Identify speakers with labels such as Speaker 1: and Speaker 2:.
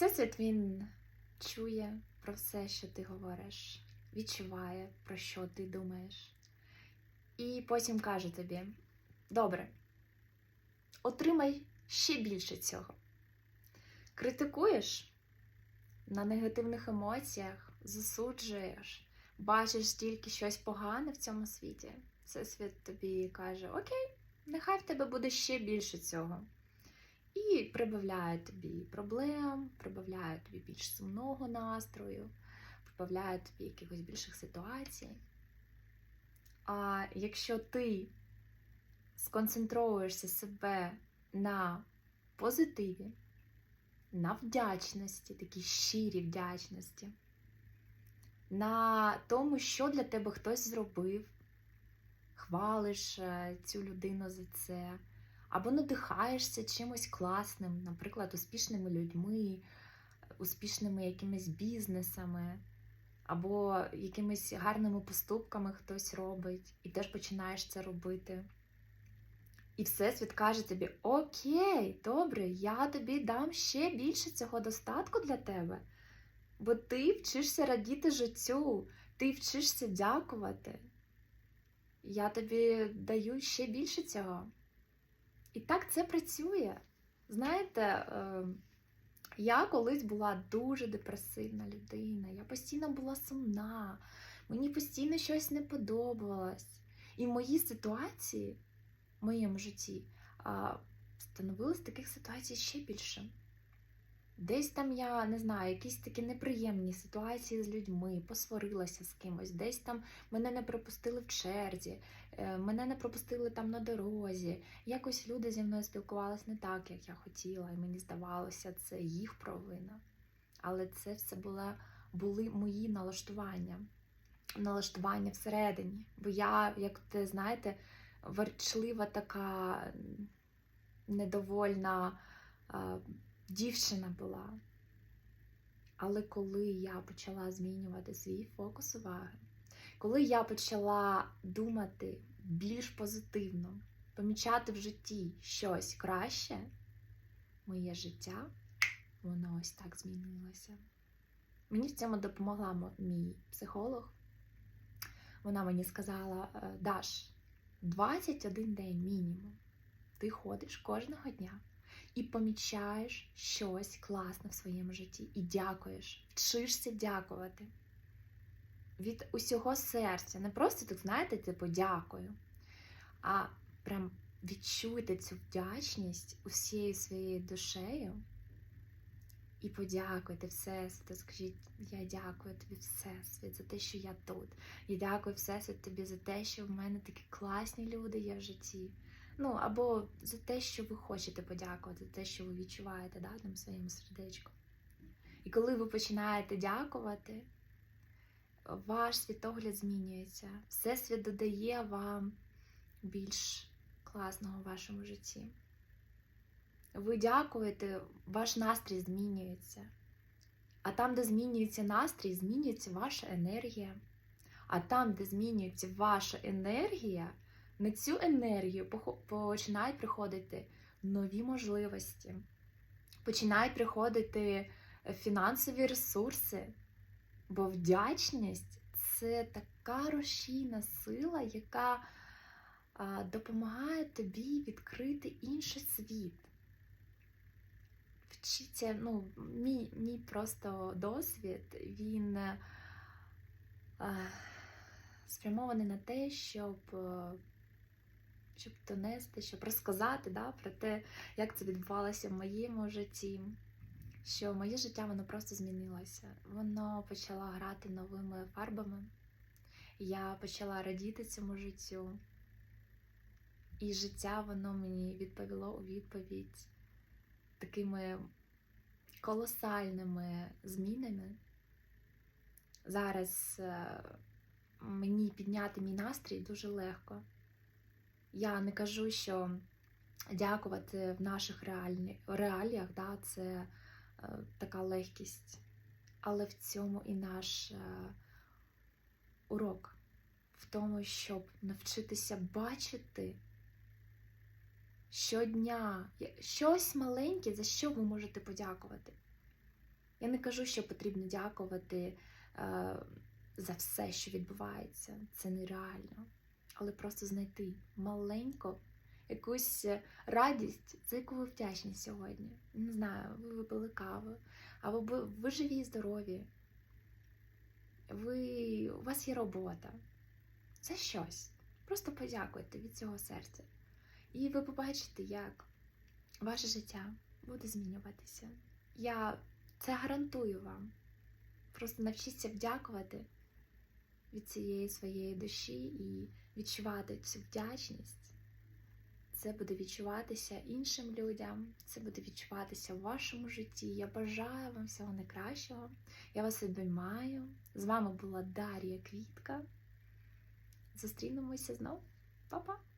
Speaker 1: Всесвіт він чує про все, що ти говориш, відчуває, про що ти думаєш. І потім каже тобі: добре, отримай ще більше цього. Критикуєш на негативних емоціях, засуджуєш, бачиш тільки щось погане в цьому світі. Всесвіт тобі каже: Окей, нехай в тебе буде ще більше цього. І прибавляє тобі проблем, прибавляє тобі більш сумного настрою, прибавляє тобі якихось більших ситуацій. А якщо ти сконцентруєшся себе на позитиві, на вдячності, такій щирій вдячності, на тому, що для тебе хтось зробив, хвалиш е, цю людину за це, або надихаєшся чимось класним, наприклад, успішними людьми, успішними якимись бізнесами, або якимись гарними поступками хтось робить, і теж починаєш це робити. І Всесвіт каже тобі: Окей, добре, я тобі дам ще більше цього достатку для тебе. Бо ти вчишся радіти життю, ти вчишся дякувати. Я тобі даю ще більше цього. І так це працює. Знаєте, е, я колись була дуже депресивна людина, я постійно була сумна, мені постійно щось не подобалось. І мої ситуації в моєму житті а, становилось таких ситуацій ще більше. Десь там я не знаю, якісь такі неприємні ситуації з людьми, посварилася з кимось, десь там мене не пропустили в черзі, е, мене не пропустили там на дорозі. Якось люди зі мною спілкувалися не так, як я хотіла, і мені здавалося, це їх провина. Але це все була, були мої налаштування, налаштування всередині. Бо я, як ти знаєте, верчлива така недовольна а, дівчина була. Але коли я почала змінювати свій фокус уваги, коли я почала думати більш позитивно, помічати в житті щось краще, моє життя, воно ось так змінилося. Мені в цьому допомогла мій психолог. Вона мені сказала: «Е, Даш, 21 день мінімум. Ти ходиш кожного дня і помічаєш щось класне в своєму житті. І дякуєш, вчишся дякувати. Від усього серця. Не просто так, знаєте, типу дякую, а прям відчуйте цю вдячність усією своєю душею. І подякуйте Всесвіту, скажіть, я дякую тобі, Всесвіт, за те, що я тут. Я дякую Всесвіт тобі за те, що в мене такі класні люди є в житті. Ну, або за те, що ви хочете подякувати, за те, що ви відчуваєте да, там в своєму сердечку. І коли ви починаєте дякувати, ваш світогляд змінюється. Всесвіт додає вам більш класного в вашому житті. Ви дякуєте, ваш настрій змінюється. А там, де змінюється настрій, змінюється ваша енергія. А там, де змінюється ваша енергія, на цю енергію починають приходити нові можливості, починають приходити фінансові ресурси. Бо вдячність це така рушійна сила, яка допомагає тобі відкрити інший світ. Вчиться, ну, мій, мій просто досвід, він е, спрямований на те, щоб, е, щоб донести, щоб розказати да, про те, як це відбувалося в моєму житті. Що моє життя воно просто змінилося. Воно почало грати новими фарбами. Я почала радіти цьому життю. І життя воно мені відповіло у відповідь такими колосальними змінами. Зараз е, мені підняти мій настрій дуже легко. Я не кажу, що дякувати в наших реаліях да, це е, така легкість, але в цьому і наш е, урок, в тому, щоб навчитися бачити щодня щось маленьке, за що ви можете подякувати. Я не кажу, що потрібно дякувати е, за все, що відбувається. Це нереально. Але просто знайти маленьку якусь радість, за яку ви вдячні сьогодні. Не знаю, ви випили каву, або ви, ви живі і здорові. Ви, у вас є робота. Це щось. Просто подякуйте від цього серця. І ви побачите, як ваше життя буде змінюватися. Я це гарантую вам. Просто навчіться вдякувати від цієї своєї душі і відчувати цю вдячність. Це буде відчуватися іншим людям, це буде відчуватися в вашому житті. Я бажаю вам всього найкращого. Я вас обіймаю. З вами була Дар'я Квітка. Зустрінемося знову. Па-па!